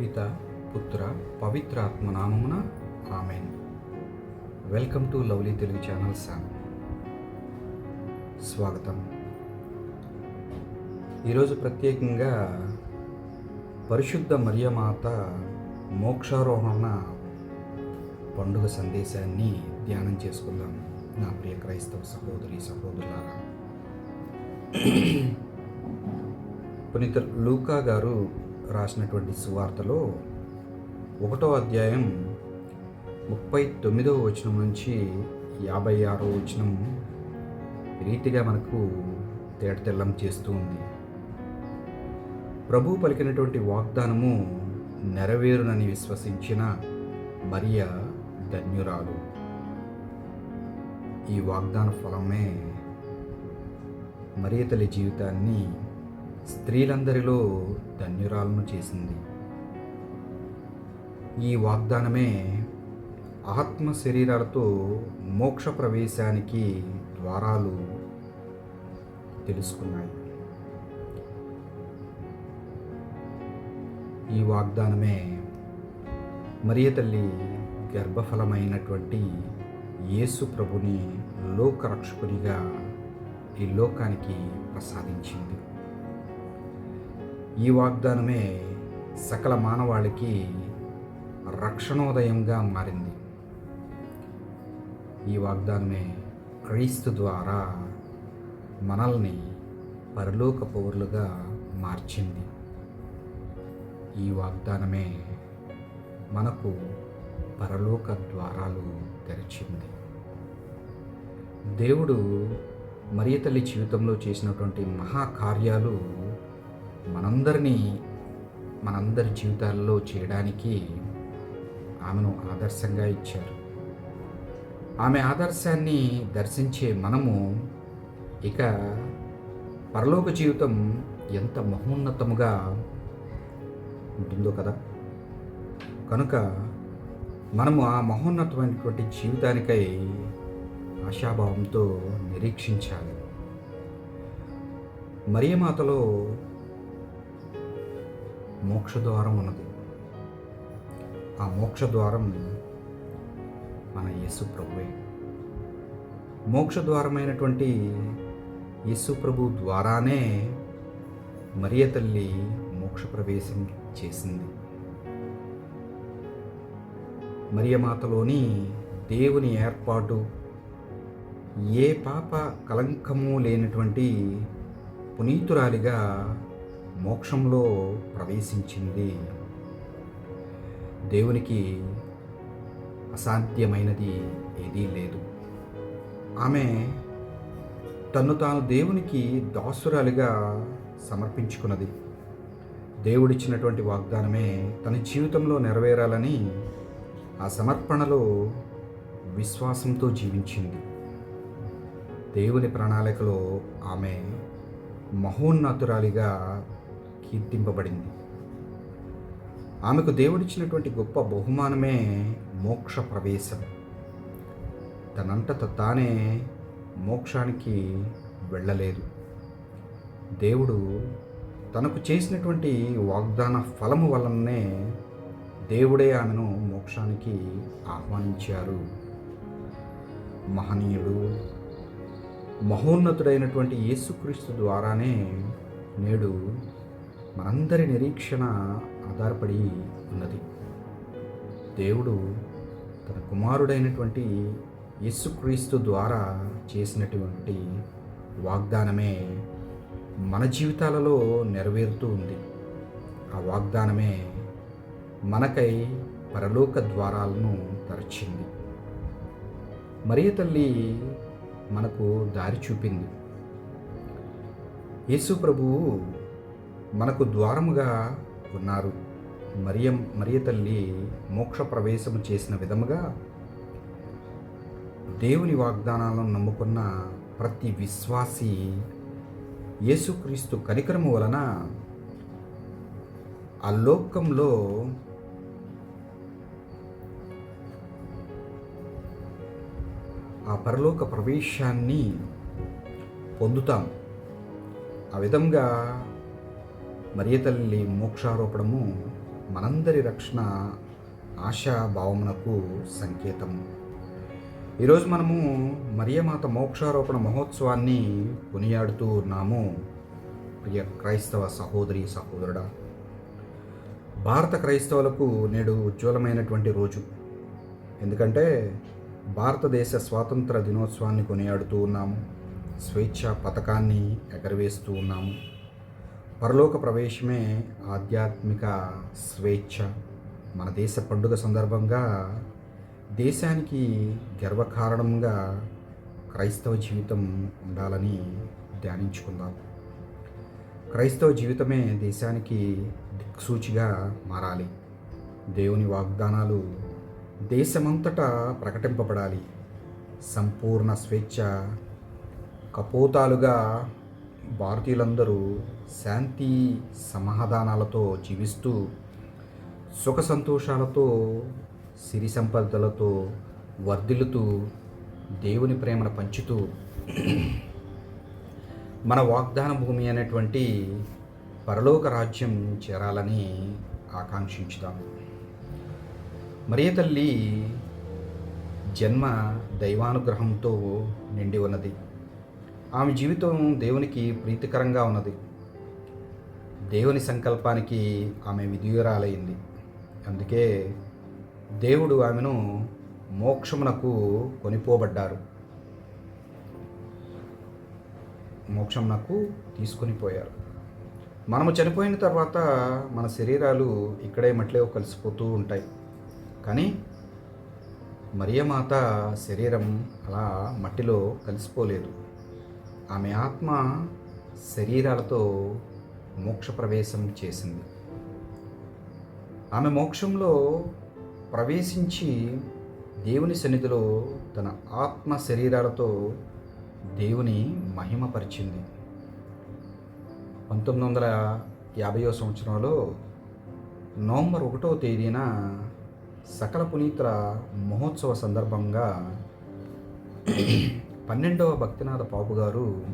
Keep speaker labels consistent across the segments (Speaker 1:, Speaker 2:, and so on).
Speaker 1: పిత పుత్ర పవిత్రాత్మ నామమున amen. Welcome to lovely Telugu channel Sam స్వాగతం. ఈరోజు ప్రత్యేకంగా పరిశుద్ధ మరియమాత మోక్షారోహణ పండుగ సందేశాన్ని ధ్యానం చేసుకుందాం. నా ప్రియ క్రైస్తవ సహోదరి సహోదరులారా. పునీత లూకా గారు రాసినటువంటి సువార్తలో ఒకటో అధ్యాయం ముప్పై తొమ్మిదవ వచనం నుంచి యాభై ఆరో వచనం రీతిగా మనకు తేటతెల్లం చేస్తూ ఉంది. ప్రభు పలికినటువంటి వాగ్దానము నెరవేరునని విశ్వసించిన మరియ ధన్యురాలు. ఈ వాగ్దాన ఫలమే మరియ తల్లి జీవితాన్ని స్త్రీలందరిలో ధన్యురాలను చేసింది. ఈ వాగ్దానమే ఆత్మ శరీరాలతో మోక్ష ప్రవేశానికి ద్వారాలు తెలుసుకున్నాయి. ఈ వాగ్దానమే మరియ తల్లి గర్భఫలమైనటువంటి యేసు ప్రభుని లోకరక్షకునిగా ఈ లోకానికి ప్రసాదించింది. ఈ వాగ్దానమే సకల మానవాళికి రక్షణోదయంగా మారింది. ఈ వాగ్దానమే క్రీస్తు ద్వారా మనల్ని పరలోక పౌరులుగా మార్చింది. ఈ వాగ్దానమే మనకు పరలోక ద్వారాలు తెరిచింది. దేవుడు మరియతల్లి జీవితంలో చేసినటువంటి మహాకార్యాలు మనందరినీ మనందరి జీవితాల్లో చేయడానికి ఆమెను ఆదర్శంగా ఇచ్చారు. ఆమె ఆదర్శాన్ని దర్శించే మనము ఇక పరలోక జీవితం ఎంత మహోన్నతముగా ఉంటుందో కదా. కనుక మనము ఆ మహోన్నతమైనటువంటి జీవితానికై ఆశాభావంతో నిరీక్షించాలి. మరియమాతలో మోక్షద్వారం ఉన్నది. ఆ మోక్షద్వారం మన యేసు ప్రభువే. మోక్షద్వారమైనటువంటి యేసు ప్రభు ద్వారానే మరియ తల్లి మోక్ష ప్రవేశం చేసింది. మరియమాతలోని దేవుని ఏర్పాటు ఏ పాప కలంకము లేనటువంటి పునీతురాలిగా మోక్షంలో ప్రవేశించింది. దేవునికి అసాధ్యమైనది ఏదీ లేదు. ఆమె తను తాను దేవునికి దాసురాలిగా సమర్పించుకున్నది. దేవుడిచ్చినటువంటి వాగ్దానమే తన జీవితంలో నెరవేరాలని ఆ సమర్పణలో విశ్వాసంతో జీవించింది. దేవుని ప్రణాళికలో ఆమె మహోన్నతురాలిగా కీర్తింపబడింది. ఆమెకు దేవుడిచ్చినటువంటి గొప్ప బహుమానమే మోక్ష ప్రవేశం తనంతట తానే మోక్షానికి వెళ్ళలేదు. దేవుడు తనకు చేసినటువంటి వాగ్దాన ఫలము వలననే దేవుడే ఆమెను మోక్షానికి ఆహ్వానించారు. మహనీయుడు మహోన్నతుడైనటువంటి యేసుక్రీస్తు ద్వారానే నేడు మనందరి నిరీక్షణ ఆధారపడి ఉన్నది. దేవుడు తన కుమారుడైనటువంటి యేసుక్రీస్తు ద్వారా చేసినటువంటి వాగ్దానమే మన జీవితాలలో నెరవేరుతూ ఉంది. ఆ వాగ్దానమే మనకై పరలోక ద్వారాలను తెరచింది. మరియ తల్లి మనకు దారి చూపింది. యేసు ప్రభువు మనకు ద్వారముగా ఉన్నారు. మరియం మరియ తల్లి మోక్ష ప్రవేశము చేసిన విధముగా దేవుని వాగ్దానాలను నమ్ముకున్న ప్రతి విశ్వాసి యేసుక్రీస్తు కనికరము వలన ఆ లోకంలో ఆ పరలోక ప్రవేశాన్ని పొందుతాం. ఆ విధంగా మరియ తల్లి మోక్షారోపణము? మనందరి రక్షణ ఆశాభావమునకు సంకేతం. ఈరోజు మనము మరియమాత మోక్షారోపణ మహోత్సవాన్ని కొనియాడుతూ ఉన్నాము. ప్రియ క్రైస్తవ సహోదరి సహోదరుడా భారత క్రైస్తవులకు నేడు ఉజ్వలమైనటువంటి రోజు. ఎందుకంటే భారతదేశ స్వాతంత్ర దినోత్సవాన్ని కొనియాడుతూ ఉన్నాము. స్వేచ్ఛ పథకాన్ని ఎగరవేస్తూ ఉన్నాము. పరలోక ప్రవేశమే ఆధ్యాత్మిక స్వేచ్ఛ. మన దేశ పండుగ సందర్భంగా దేశానికి గర్వకారణంగా క్రైస్తవ జీవితం ఉండాలని ధ్యానించుకుందాం. క్రైస్తవ జీవితమే దేశానికి దిక్సూచిగా మారాలి. దేవుని వాగ్దానాలు దేశమంతటా ప్రకటింపబడాలి. సంపూర్ణ స్వేచ్ఛ కపోతాలుగా భారతీయులందరూ శాంతి సమాధానాలతో జీవిస్తూ సుఖ సంతోషాలతో సిరి సంపదలతో వర్ధిల్లుతూ దేవుని ప్రేమను పంచుతూ మన వాగ్దాన భూమి అనేటువంటి పరలోక రాజ్యం చేరాలని ఆకాంక్షించుదాం. మరియ తల్లి జన్మ దైవానుగ్రహంతో నిండి ఉన్నది. ఆమె జీవితం దేవునికి ప్రీతికరంగా ఉన్నది. దేవుని సంకల్పానికి ఆమె విధుయురాలైంది. అందుకే దేవుడు ఆమెను మోక్షమునకు కొనిపోబడ్డారు. మోక్షమునకు తీసుకొని పోయారు. మనము చనిపోయిన తర్వాత మన శరీరాలు ఇక్కడే మట్లే కలిసిపోతూ ఉంటాయి. కానీ మరియమాత శరీరం అలా మట్టిలో కలిసిపోలేదు. ఆమె ఆత్మ శరీరాలతో మోక్ష ప్రవేశం చేసింది. ఆమె మోక్షంలో ప్రవేశించి దేవుని సన్నిధిలో తన ఆత్మ శరీరాలతో దేవుని మహిమపరిచింది. పంతొమ్మిది వందల యాభయో సంవత్సరంలో నవంబర్ ఒకటో తేదీన సకల పునీతుల మహోత్సవ సందర్భంగా పన్నెండవ భక్తినాథ పాపు గారు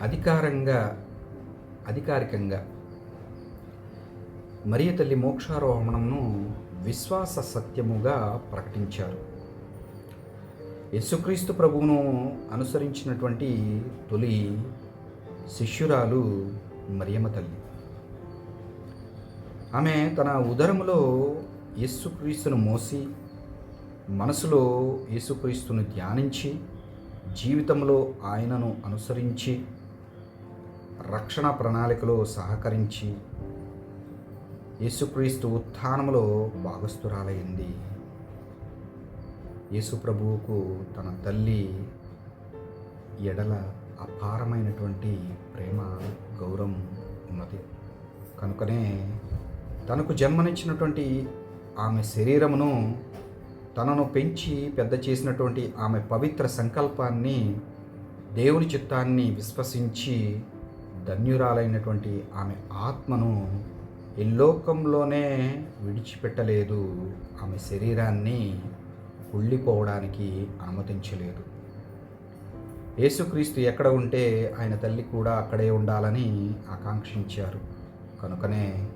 Speaker 1: అధికారంగా అధికారికంగా మరియ తల్లి మోక్షారోహణంను విశ్వాస సత్యముగా ప్రకటించారు. యేసుక్రీస్తు ప్రభువును అనుసరించినటువంటి తొలి శిష్యురాలు మరియమ్మ తల్లి. ఆమె తన ఉదరములో యేసుక్రీస్తును మోసి మనసులో యేసుక్రీస్తును ధ్యానించి జీవితంలో ఆయనను అనుసరించి రక్షణ ప్రణాళికలో సహకరించి యేసుక్రీస్తు ఉత్థానములో భాగస్థురాలైంది. యేసు ప్రభువుకు తన తల్లి ఎడల అపారమైనటువంటి ప్రేమ గౌరవం ఉన్నది. కనుకనే తనకు జన్మనిచ్చినటువంటి ఆమె శరీరమును తనను పెంచి పెద్ద చేసినటువంటి ఆమె పవిత్ర సంకల్పాన్ని దేవుని చిత్తాన్ని విశ్వసించి ధన్యురాలైనటువంటి ఆమె ఆత్మను ఇల్లోకంలోనే విడిచిపెట్టలేదు. ఆమె శరీరాన్ని కుళ్ళిపోవడానికి అనుమతించలేదు. యేసుక్రీస్తు ఎక్కడ ఉంటే ఆయన తల్లి కూడా అక్కడే ఉండాలని ఆకాంక్షించారు. కనుకనే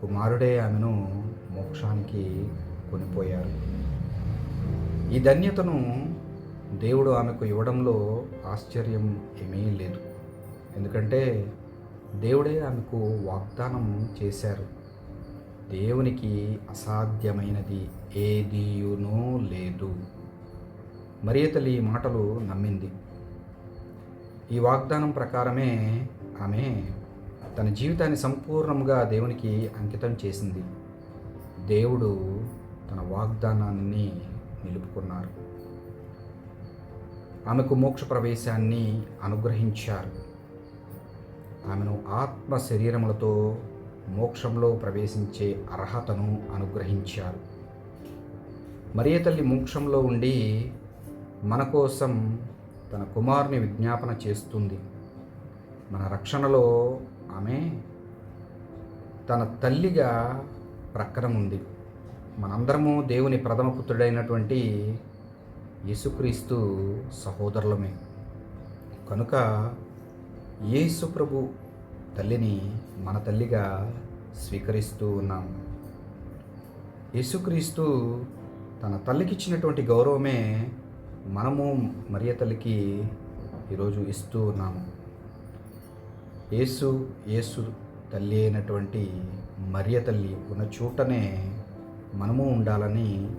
Speaker 1: కుమారుడే ఆమెను మోక్షానికి కొనిపోయారు. ఈ ధన్యతను దేవుడు ఆమెకు ఇవ్వడంలో ఆశ్చర్యం ఏమీ లేదు. ఎందుకంటే దేవుడే ఆమెకు వాగ్దానం చేశారు. దేవునికి అసాధ్యమైనది ఏదీయునూ లేదు. మరియ ఈ మాటలు నమ్మింది. ఈ వాగ్దానం ప్రకారమే ఆమె తన జీవితాన్ని సంపూర్ణంగా దేవునికి అంకితం చేసింది. దేవుడు తన వాగ్దానాన్ని నిలుపుకున్నారు. ఆమెకు మోక్ష ప్రవేశాన్ని అనుగ్రహించారు. ఆమెను ఆత్మ శరీరములతో మోక్షంలో ప్రవేశించే అర్హతను అనుగ్రహించారు. మరియ తల్లి మోక్షంలో ఉండి మన కోసం తన కుమారుని విజ్ఞాపన చేస్తుంది. మన రక్షణలో ఆమె తన తల్లిగా ప్రక్కన ఉంది మనందరము దేవుని ప్రథమ పుత్రుడైనటువంటి యేసుక్రీస్తు సహోదరులమే. కనుక యేసు ప్రభు తల్లిని మన తల్లిగా స్వీకరిస్తూ ఉన్నాం. యేసుక్రీస్తు తన తల్లికి ఇచ్చినటువంటి గౌరవమే మనము మరియ తల్లికి ఈరోజు ఇస్తూ ఉన్నాము యేసు యేసు తల్లి అయినటువంటి మరియ తల్లి ఉన్న చోటనే మనము ఉండాలని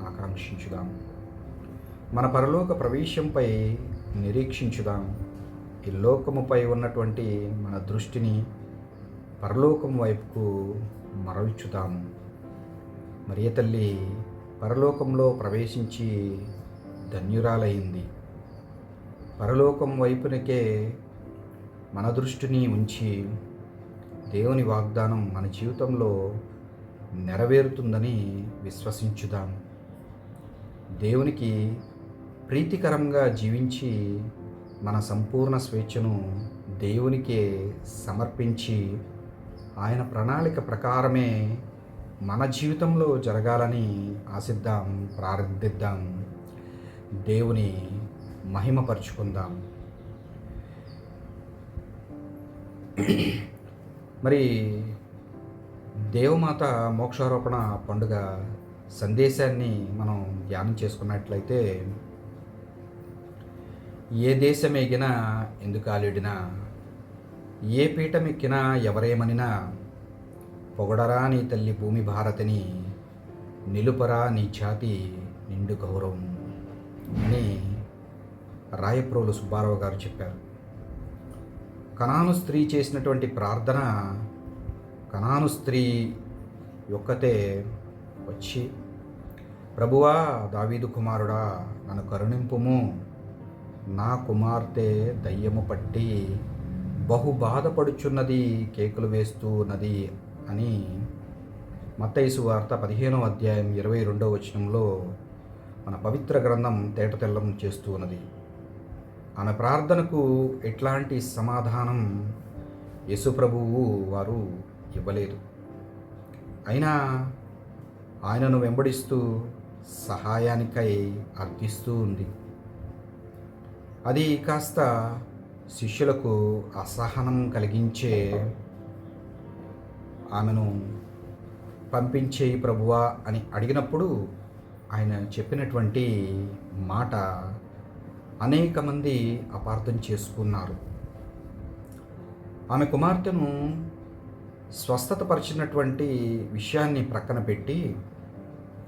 Speaker 1: ఆకాంక్షించుదాం. మన పరలోక ప్రవేశంపై నిరీక్షించుదాం. ఈ లోకముపై ఉన్నటువంటి మన దృష్టిని పరలోకం వైపుకు మరల్చుదాము మరియ తల్లి పరలోకంలో ప్రవేశించి ధన్యురాలైంది. పరలోకం వైపునకే మన దృష్టిని ఉంచి దేవుని వాగ్దానం మన జీవితంలో నెరవేరుతుందని విశ్వసించుదాం. దేవునికి ప్రీతికరంగా జీవించి మన సంపూర్ణ స్వేచ్ఛను దేవునికే సమర్పించి ఆయన ప్రణాళిక ప్రకారమే మన జీవితంలో జరగాలని ఆశిద్దాం ప్రార్థిద్దాం. దేవుని మహిమపరుచుకుందాం. మరి దేవమాత మోక్షారోపణ పండుగ సందేశాన్ని మనం ధ్యానం చేసుకున్నట్లయితే ఏ దేశం ఎగినా ఎందుకు ఏ పీఠం ఎక్కినా ఎవరేమనినా పొగడరా నీ తల్లి భూమి భారతిని నిలుపరా నీ ఛాతి నిండు గౌరవం అని రాయప్రోలు సుబ్బారావు గారు చెప్పారు. కణాను స్త్రీ చేసినటువంటి ప్రార్థన కణాను స్త్రీ యొక్కతే వచ్చి ప్రభువా దావీదు కుమారుడా నన్ను కరుణింపుము. నా కుమార్తె దయ్యము పట్టి బహు బాధపడుచున్నది కేకులు వేస్తూ ఉన్నది అని మత్తైసు వార్త పదిహేనవ అధ్యాయం ఇరవై రెండవ వచనంలో మన పవిత్ర గ్రంథం తేటతెల్లం చేస్తూ ఉన్నది. ఆమె ప్రార్థనకు ఎట్లాంటి సమాధానం? యేసుప్రభువు వారు ఇవ్వలేదు. అయినా ఆయనను వెంబడిస్తూ సహాయానికై అర్థిస్తూ ఉంది. అది కాస్త శిష్యులకు అసహనం కలిగించే ఆమెను పంపించేయి ప్రభువా అని అడిగినప్పుడు ఆయన చెప్పినటువంటి మాట అనేక మంది అపార్థం చేసుకున్నారు. ఆమె కుమార్తెను స్వస్థతపరిచినటువంటి విషయాన్ని ప్రక్కన పెట్టి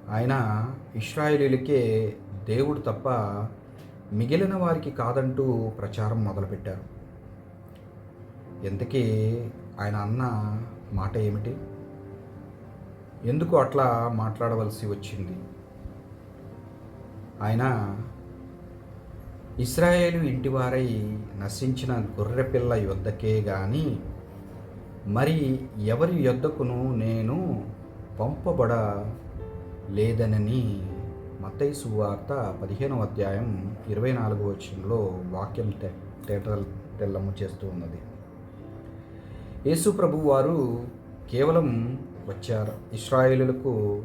Speaker 1: ఆయన ఇస్రాయేలీలకే దేవుడు తప్ప మిగిలిన వారికి కాదంటూ ప్రచారం మొదలుపెట్టారు. ఎంతకీ ఆయన అన్న మాట ఏమిటి? ఎందుకు అట్లా మాట్లాడవలసి వచ్చింది? ఆయన ఇస్రాయేలు ఇంటివారై నశించిన గొర్రెపిల్ల యొద్దకే కానీ మరి ఎవరి యొద్దకును నేను పంపబడ లేదనని మతైసు సువార్త పదిహేనవ అధ్యాయం ఇరవై నాలుగు వచ్చంలో వాక్యం తె తేటల్ తెల్లము చేస్తూ ఉన్నది. యేసు ప్రభు వారు కేవలం వచ్చారు? ఇస్రాయేలులకు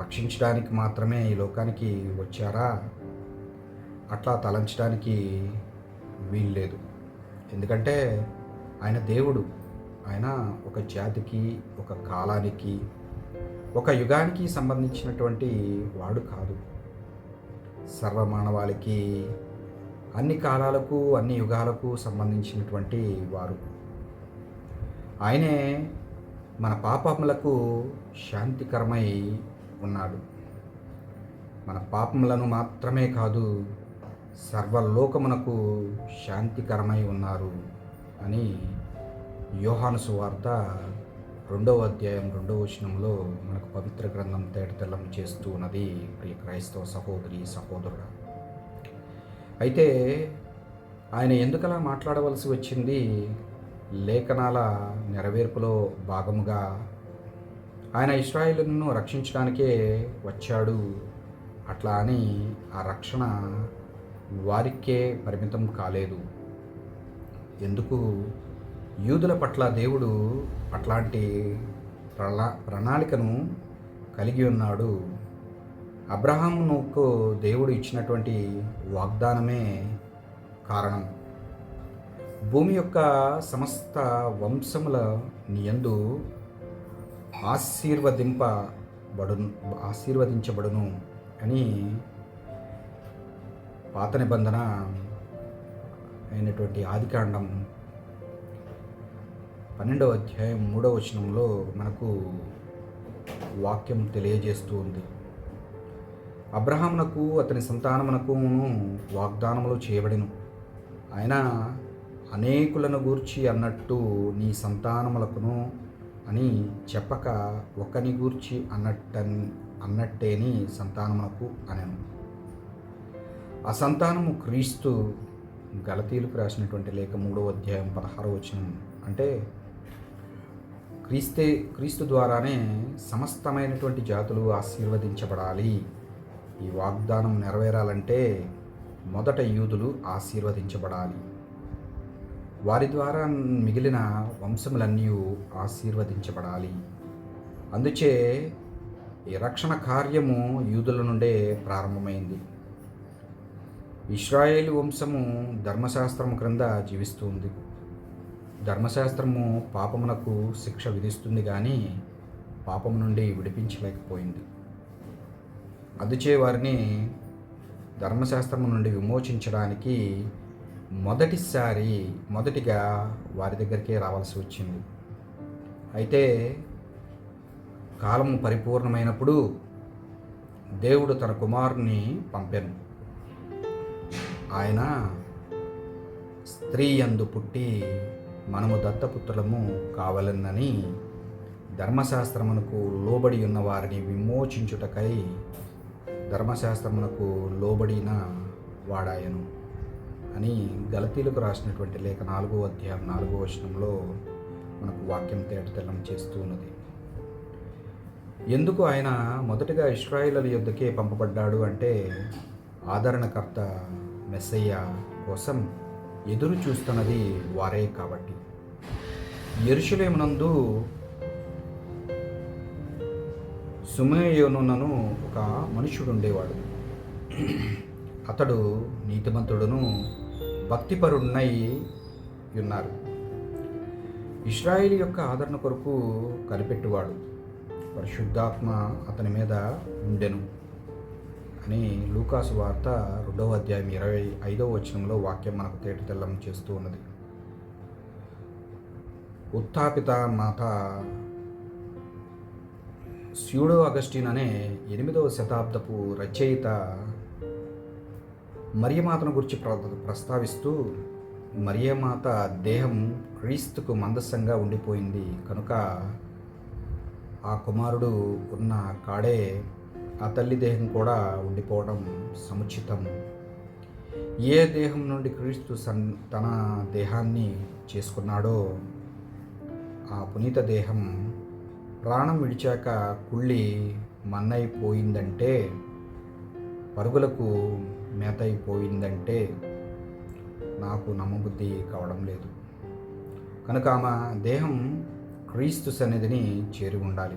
Speaker 1: రక్షించడానికి మాత్రమే ఈ లోకానికి వచ్చారా? అట్లా తలంచడానికి వీల్లేదు. ఎందుకంటే ఆయన దేవుడు. ఆయన ఒక జాతికి ఒక కాలానికి ఒక యుగానికి సంబంధించినటువంటి వాడు కాదు. సర్వమానవాళికి అన్ని కాలాలకు అన్ని యుగాలకు సంబంధించినటువంటి వారు. ఆయనే మన పాపములకు శాంతికరమై ఉన్నాడు. మన పాపములను మాత్రమే కాదు సర్వలోకమునకు శాంతికరమై ఉన్నారు అని యోహాను సువార్త రెండవ అధ్యాయం రెండవ వచనంలో మనకు పవిత్ర గ్రంథం తేటతెల్లం చేస్తూ ఉన్నది. ప్రియ క్రైస్తవ సహోదరి సహోదరుడు. అయితే ఆయన ఎందుకలా మాట్లాడవలసి వచ్చింది? లేఖనాల నెరవేర్పులో భాగముగా ఆయన ఇస్రాయిల్ను రక్షించడానికే వచ్చాడు. అట్లా అని ఆ రక్షణ వారికే పరిమితం కాలేదు. ఎందుకు? యూదుల పట్ల దేవుడు అట్లాంటి ప్రణా ప్రణాళికను కలిగి ఉన్నాడు. అబ్రహాముకు దేవుడు ఇచ్చినటువంటి వాగ్దానమే కారణం. భూమి యొక్క సమస్త వంశముల నియందు ఆశీర్వదింపబడును ఆశీర్వదించబడును అని పాత నిబంధన అయినటువంటి ఆదికాండం పన్నెండవ అధ్యాయం మూడవ వచనంలో మనకు వాక్యం తెలియజేస్తూ ఉంది. అబ్రహామునకు అతని సంతానమునకు వాగ్దానములు చేయబడిను. ఆయన అనేకులను గూర్చి అన్నట్టు నీ సంతానములకును అని చెప్పక ఒకని గూర్చి అన్నట్టని అన్నట్టేని సంతానమునకు అనను. ఆ సంతానము క్రీస్తు గలతీలకు రాసినటువంటి లేఖ మూడవ అధ్యాయం పదహారవ వచనం. అంటే క్రీస్తే క్రీస్తు ద్వారానే సమస్తమైనటువంటి జాతులు ఆశీర్వదించబడాలి. ఈ వాగ్దానం నెరవేరాలంటే మొదట యూదులు ఆశీర్వదించబడాలి. వారి ద్వారా మిగిలిన వంశములన్నీ ఆశీర్వదించబడాలి. అందుచే ఈ రక్షణ కార్యము యూదుల నుండే ప్రారంభమైంది. ఇస్రాయేల్ వంశము ధర్మశాస్త్రము క్రింద జీవిస్తుంది ధర్మశాస్త్రము పాపమునకు శిక్ష విధిస్తుంది కానీ పాపము నుండి విడిపించలేకపోయింది. అందుచే వారిని ధర్మశాస్త్రము నుండి విమోచించడానికి మొదటిసారి మొదటిగా వారి దగ్గరికే రావాల్సి వచ్చింది. అయితే కాలము పరిపూర్ణమైనప్పుడు దేవుడు తన కుమారుని పంపాను. ఆయన స్త్రీ యందు పుట్టి మనము దత్తపుత్రులము కావాలన్నని ధర్మశాస్త్రమునకు లోబడి ఉన్న వారిని విమోచించుటకై ధర్మశాస్త్రమునకు లోబడిన వాడాయను అని గలతీలకు రాసినటువంటి లేఖ నాలుగో అధ్యాయం నాలుగో వచనంలో మనకు వాక్యం తేటతెల్లం చేస్తూ ఉన్నది. ఎందుకు ఆయన మొదటగా ఇస్రాయిల యుద్ధకే పంపబడ్డాడు అంటే ఆదరణకర్త మెస్సయ్య కోసం ఎదురు చూస్తున్నది వారే కాబట్టి. ఎరుషులేమునందు సుమయోనునను ఒక మనుషుడు ఉండేవాడు అతడు నీతిమంతుడును భక్తిపరుడునై ఉన్నారు. ఇస్రాయిల్ యొక్క ఆదరణ కొరకు కనిపెట్టువాడు. పరిశుద్ధాత్మ అతని మీద ఉండెను. అని లూకాసు వార్త రెండవ అధ్యాయం ఇరవై ఐదవ వచనంలో వాక్యం మనకు తేటతెల్లం చేస్తూ ఉన్నది. ఉత్థాపిత మాత స్యూడో అగస్టిన్ అనే ఎనిమిదవ శతాబ్దపు రచయిత మరియమాతను గురించి ప్ర ప్రస్తావిస్తూ మరియమాత దేహం క్రీస్తుకు మందస్సంగా ఉండిపోయింది. కనుక ఆ కుమారుడు ఉన్న కాడే ఆ తల్లి దేహం కూడా ఉండిపోవడం సముచితం. ఏ దేహం నుండి క్రీస్తు సన్ తన దేహాన్ని చేసుకున్నాడో ఆ పునీత దేహం ప్రాణం విడిచాక కుళ్ళి మన్నైపోయిందంటే పరుగులకు మేతైపోయిందంటే నాకు నమ్మబుద్ధి కావడం లేదు. కనుక ఆమె దేహం క్రీస్తు సన్నిధిని చేరి ఉండాలి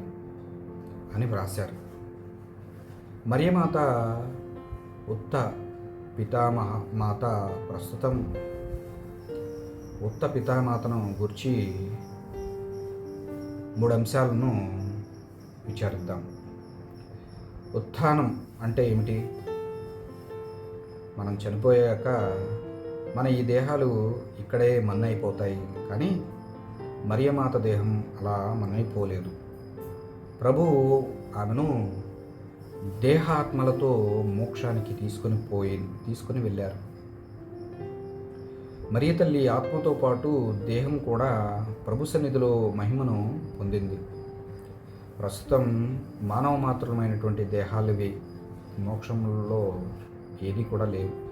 Speaker 1: అని వ్రాశారు. మరియమాత ఉత్త పితామహ మాత ప్రస్తుతం ఉత్త పితామాతను గురించి మూడు అంశాలను విచారిద్దాం. ఉత్థానం అంటే ఏమిటి? మనం చనిపోయాక మన ఈ దేహాలు ఇక్కడే మన్నైపోతాయి కానీ మరియమాత దేహం అలా మన్నైపోలేదు. ప్రభువు ఆమెను దేహాత్మలతో మోక్షానికి తీసుకొని పోయి తీసుకొని వెళ్ళారు. మరియ తల్లి ఆత్మతో పాటు దేహం కూడా ప్రభు సన్నిధిలో మహిమను పొందింది. ప్రస్తుతం మానవ మాత్రమైనటువంటి దేహాలు ఇవి మోక్షంలో ఏది కూడా లేవు.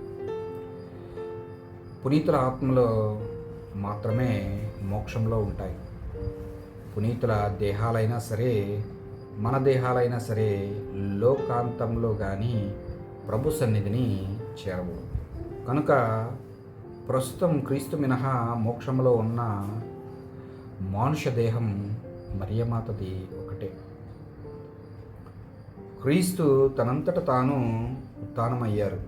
Speaker 1: పునీతుల ఆత్మలో మాత్రమే మోక్షంలో ఉంటాయి. పునీతుల దేహాలైనా సరే మన దేహాలైనా సరే లోకాంతంలో కానీ ప్రభు సన్నిధిని చేరవు. కనుక ప్రస్తుతం క్రీస్తు మినహా మోక్షంలో ఉన్న మానుష దేహం మరియమాతది ఒకటే. క్రీస్తు తనంతట తాను ఉత్థానమయ్యారు.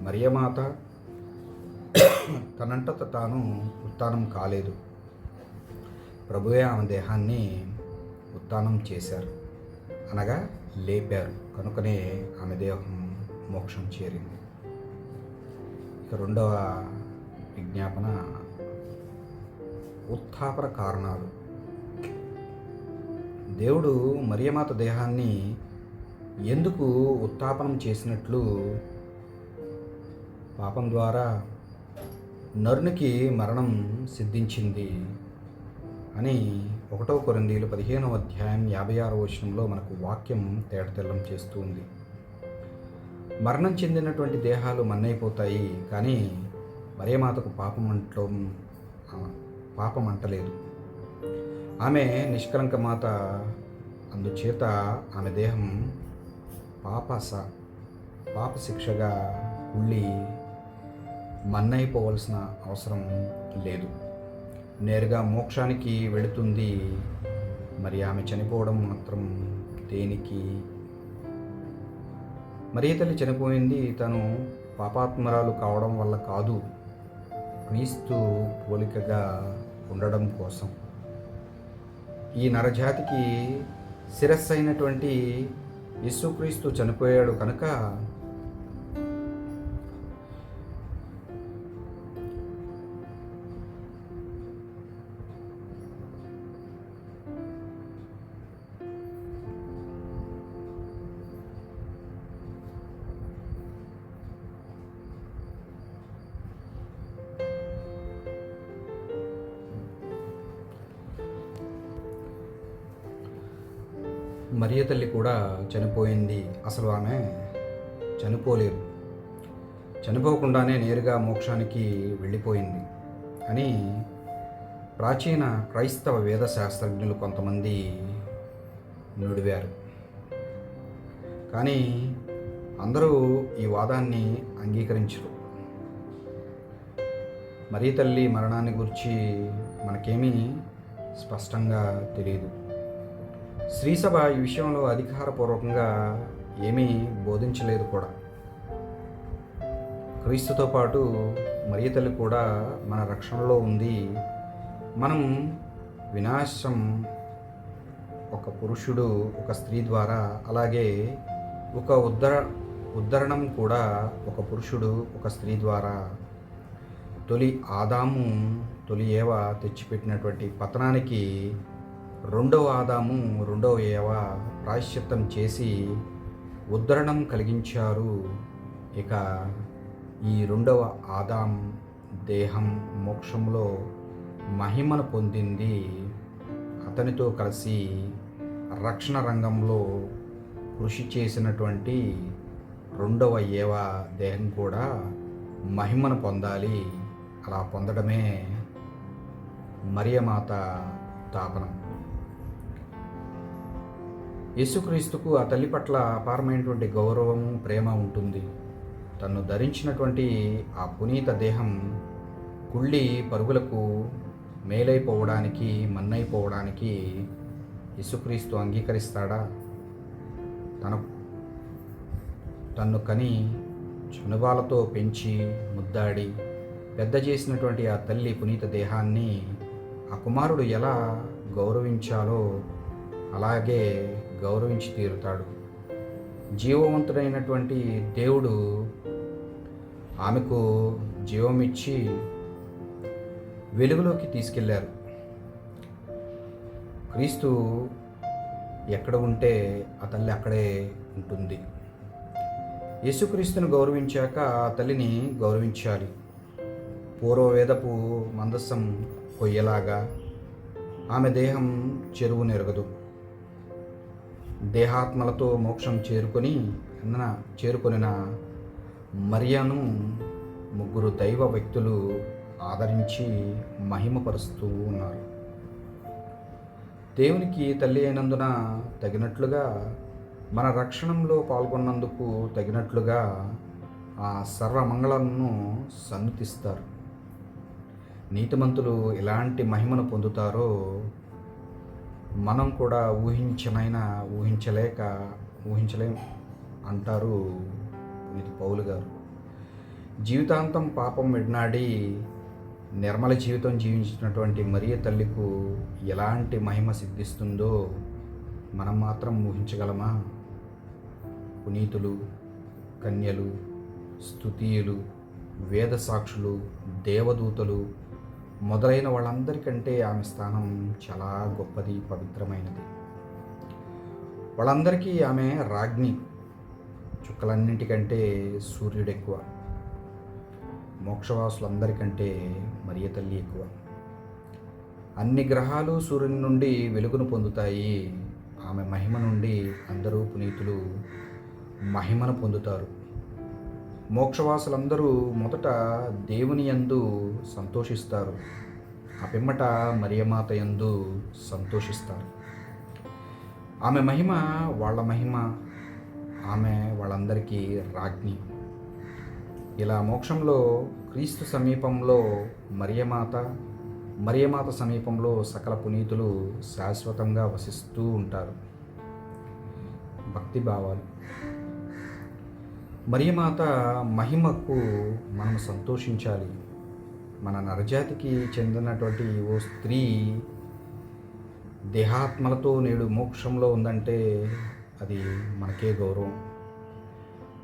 Speaker 1: మరియమాత తనంతట తాను ఉత్థానం కాలేదు. ప్రభువే ఆమె దేహాన్ని ఉత్థానం చేశారు. అనగా లేపారు. కనుకనే ఆమె దేహం మోక్షం చేరింది. ఇక రెండవ విజ్ఞాపన ఉత్థాపన కారణాలు. దేవుడు మరియమాత దేహాన్ని ఎందుకు ఉత్థాపనం చేసినట్లు పాపం ద్వారా నరునికి మరణం సిద్ధించింది అని ఒకటో కొరిందీలు పదిహేనవ అధ్యాయం యాభై ఆరో వచనంలో మనకు వాక్యం తేటతెల్లం చేస్తూ ఉంది. మరణం చెందినటువంటి దేహాలు మన్నైపోతాయి కానీ మరేమాతకు పాపం పాపం అంటలేదు ఆమె నిష్కలంక మాత అందుచేత ఆమె దేహం పాపస పాప శిక్షగా ఉళ్ళి మన్నైపోవలసిన అవసరం లేదు. నేరుగా మోక్షానికి వెళుతుంది. మరి ఆమె చనిపోవడం మాత్రం దేనికి? మరి తల్లి చనిపోయింది తను పాపాత్మరాలు కావడం వల్ల కాదు. క్రీస్తు పోలికగా ఉండడం కోసం. ఈ నరజాతికి శిరస్సు అయినటువంటి యేసుక్రీస్తు చనిపోయాడు కనుక మరియ తల్లి కూడా చనిపోయింది. అసలు ఆమె చనిపోలేదు. చనిపోకుండానే నేరుగా మోక్షానికి వెళ్ళిపోయింది. అని ప్రాచీన క్రైస్తవ వేద శాస్త్రజ్ఞులు కొంతమంది నుడివారు. కానీ అందరూ ఈ వాదాన్ని అంగీకరించరు. మరీ తల్లి మరణాన్ని గురించి మనకేమీ స్పష్టంగా తెలియదు. శ్రీసభ ఈ విషయంలో అధికారపూర్వకంగా ఏమీ బోధించలేదు కూడా. క్రీస్తుతో పాటు మరియ తల్లి కూడా మన రక్షణలో ఉంది. మనం వినాశం ఒక పురుషుడు ఒక స్త్రీ ద్వారా అలాగే ఒక ఉద్ధర ఉద్ధరణం కూడా ఒక పురుషుడు ఒక స్త్రీ ద్వారా తొలి ఆదాము తొలి ఏవ తెచ్చిపెట్టినటువంటి పతనానికి రెండవ ఆదాము రెండవ ఏవ ప్రాయశ్చిత్తం చేసి ఉద్ధరణం కలిగించారు. ఇక ఈ రెండవ ఆదాం దేహం మోక్షంలో మహిమను పొందింది. అతనితో కలిసి రక్షణ రంగంలో కృషి చేసినటువంటి రెండవ ఏవ దేహం కూడా మహిమను పొందాలి. అలా పొందడమే మరియమాత తాపనం. యేసుక్రీస్తుకు ఆ తల్లి పట్ల అపారమైనటువంటి గౌరవం ప్రేమ ఉంటుంది. తను ధరించినటువంటి ఆ పునీత దేహం కుళ్ళి పరుగులకు మేలైపోవడానికి మన్నైపోవడానికి యేసుక్రీస్తు అంగీకరిస్తాడా? తన తన్ను కని చనుబాలతో పెంచి ముద్దాడి పెద్ద చేసినటువంటి ఆ తల్లి పునీత దేహాన్ని ఆ కుమారుడు ఎలా గౌరవించాలో అలాగే గౌరవించి తీరుతాడు. జీవవంతుడైనటువంటి దేవుడు ఆమెకు జీవమిచ్చి వెలుగులోకి తీసుకెళ్ళారు. క్రీస్తు ఎక్కడ ఉంటే ఆ తల్లి అక్కడే ఉంటుంది. యేసుక్రీస్తును గౌరవించాక ఆ తల్లిని గౌరవించాలి. పూర్వవేదపు మందస్సం కొయ్యలాగా ఆమె దేహం చెరువు నెరగదు. దేహాత్మలతో మోక్షం చేరుకొని చేరుకొనిన మరియను ముగ్గురు దైవ వ్యక్తులు ఆదరించి మహిమపరుస్తూ ఉన్నారు. దేవునికి తల్లి అయినందున తగినట్లుగా మన రక్షణంలో పాల్గొన్నందుకు తగినట్లుగా ఆ సర్వమంగళను సన్నుతిస్తారు నీతిమంతులు ఎలాంటి మహిమను పొందుతారో మనం కూడా ఊహించనైనా ఊహించలేక ఊహించలేం అంటారు ఇది పౌలు గారు. జీవితాంతం పాపం విడినాడి నిర్మల జీవితం జీవించినటువంటి మరియ తల్లికు ఎలాంటి మహిమ సిద్ధిస్తుందో మనం మాత్రం ఊహించగలమా? పునీతులు కన్యలు స్తుతీయులు వేద సాక్షులు దేవదూతలు మొదలైన వాళ్ళందరికంటే ఆమె స్థానం చాలా గొప్పది పవిత్రమైనది. వాళ్ళందరికీ ఆమె రాజ్ఞి. చుక్కలన్నింటికంటే సూర్యుడు ఎక్కువ మోక్షవాసులందరికంటే మరియ తల్లి ఎక్కువ. అన్ని గ్రహాలు సూర్యుని నుండి వెలుగును పొందుతాయి. ఆమె మహిమ నుండి అందరూ పునీతులు మహిమను పొందుతారు. మోక్షవాసులందరూ మొదట దేవుని యందు సంతోషిస్తారు. ఆ పిమ్మట మరియమాత యందు సంతోషిస్తారు. ఆమె మహిమ వాళ్ళ మహిమ ఆమె వాళ్ళందరికీ రాజ్ఞి. ఇలా మోక్షంలో క్రీస్తు సమీపంలో మరియమాత మరియమాత సమీపంలో సకల పునీతులు శాశ్వతంగా వసిస్తూ ఉంటారు. భక్తి భావాలు. మరియమాత మహిమకు మనం సంతోషించాలి. మన నరజాతికి చెందినటువంటి ఓ స్త్రీ దేహాత్మలతో నేడు మోక్షంలో ఉందంటే అది మనకే గౌరవం.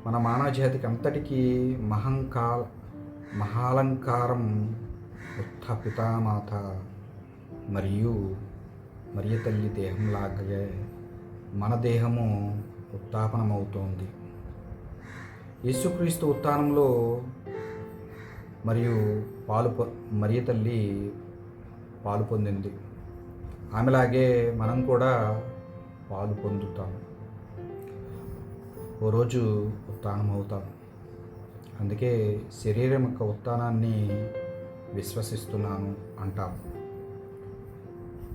Speaker 1: మన మానవజాతికి అంతటికీ మహంకాల్ మహాలంకారం ఉత్త పితామాత మరియు మరియ తల్లి దేహంలాగే మన దేహము ఉత్తాపనమవుతోంది యేసుక్రీస్తు ఉత్థానంలో మరియు పాలు పొ మరియ తల్లి పాలు పొందింది. ఆమెలాగే మనం కూడా పాలు పొందుతాం. ఓ రోజు ఉత్థానం అవుతాం. అందుకే శరీరం యొక్క ఉత్థానాన్ని విశ్వసిస్తున్నాను అంటాం.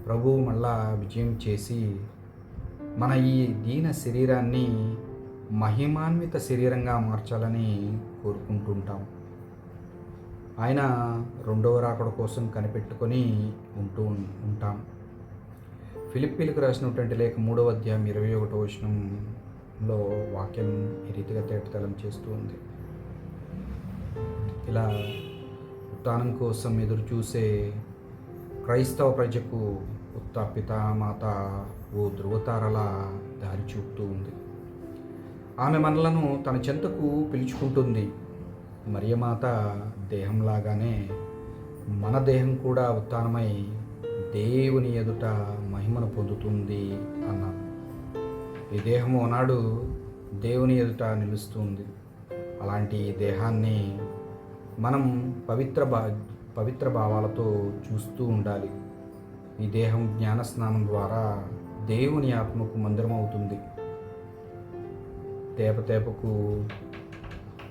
Speaker 1: ప్రభువు మళ్ళా విజయం చేసి మన ఈ దీన శరీరాన్ని మహిమాన్విత శరీరంగా మార్చాలని కోరుకుంటుంటాం. ఆయన రెండవ రాకడ కోసం కనిపెట్టుకొని ఉంటూ ఉంటాం. ఫిలిప్పీలకు రాసినటువంటి లేఖ మూడవ అధ్యాయం ఇరవై ఒకటో వచనంలో వాక్యం ఈ రీతిగా తేటతలం చేస్తూ ఉంది. ఇలా ఉత్థానం కోసం ఎదురు చూసే క్రైస్తవ ప్రజకు ఉత్త పితామాత ఓ ధృవతారలా దారి చూపుతూ ఉంది. ఆమె మనలను తన చెంతకు పిలుచుకుంటుంది. మరియమాత దేహంలాగానే మన దేహం కూడా ఉత్తానమై దేవుని ఎదుట మహిమను పొందుతుంది అన్నాను ఈ దేహం ఓనాడు దేవుని ఎదుట నిలుస్తుంది. అలాంటి దేహాన్ని మనం పవిత్ర భా పవిత్ర భావాలతో చూస్తూ ఉండాలి. ఈ దేహం జ్ఞానస్నానం ద్వారా దేవుని ఆత్మకు మందిరం అవుతుంది తేపతేపకు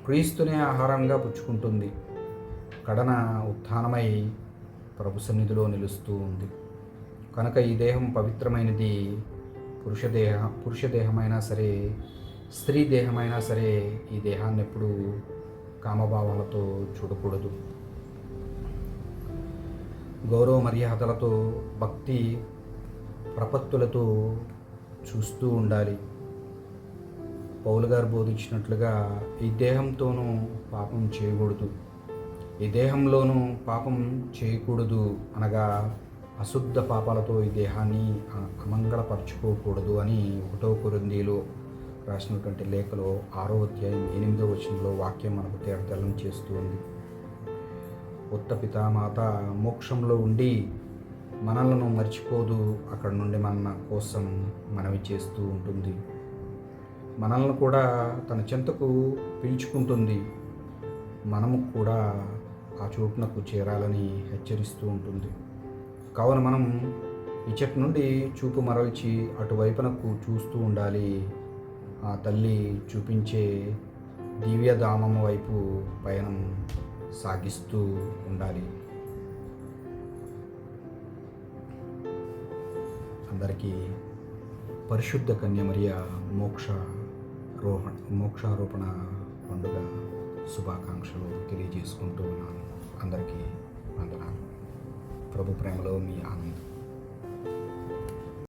Speaker 1: క్రీస్తునే ఆహారంగా పుచ్చుకుంటుంది. కడన ఉత్థానమై ప్రభు సన్నిధిలో నిలుస్తూ ఉంది. కనుక ఈ దేహం పవిత్రమైనది పురుష దేహ పురుష సరే స్త్రీ దేహమైనా సరే ఈ దేహాన్ని ఎప్పుడూ కామభావాలతో చూడకూడదు. గౌరవ మర్యాదలతో భక్తి ప్రపత్తులతో చూస్తూ ఉండాలి. పౌలు గారు బోధించినట్లుగా ఈ దేహంతోనూ పాపం చేయకూడదు. ఈ దేహంలోనూ పాపం చేయకూడదు అనగా అశుద్ధ పాపాలతో ఈ దేహాన్ని అమంగళపరచుకోకూడదు అని ఒకటో కొరిందీలో రాసినటువంటి లేఖలో ఆరో అధ్యాయం ఎనిమిదో వచనంలో వాక్యం మనకు తేడతెల్లం చేస్తూ ఉంది. ఉత్త పితామాత మోక్షంలో ఉండి మనలను మర్చిపోదు. అక్కడ నుండి మన కోసం మనవి చేస్తూ ఉంటుంది. మనల్ని కూడా తన చెంతకు పిలుచుకుంటుంది మనము కూడా ఆ చోటునకు చేరాలని హెచ్చరిస్తూ ఉంటుంది. కావున మనం ఇచ్చటి నుండి చూపు మరల్చి అటువైపునకు చూస్తూ ఉండాలి. ఆ తల్లి చూపించే దివ్యధామం వైపు పయనం సాగిస్తూ ఉండాలి. అందరికీ పరిశుద్ధ కన్యమరియ మోక్ష రోహణ మోక్షారోపణ పండుగ శుభాకాంక్షలు తెలియజేసుకుంటూ ఉన్నాను. అందరికీ వందనాలు. ప్రభు ప్రేమలో మీ ఆనందం.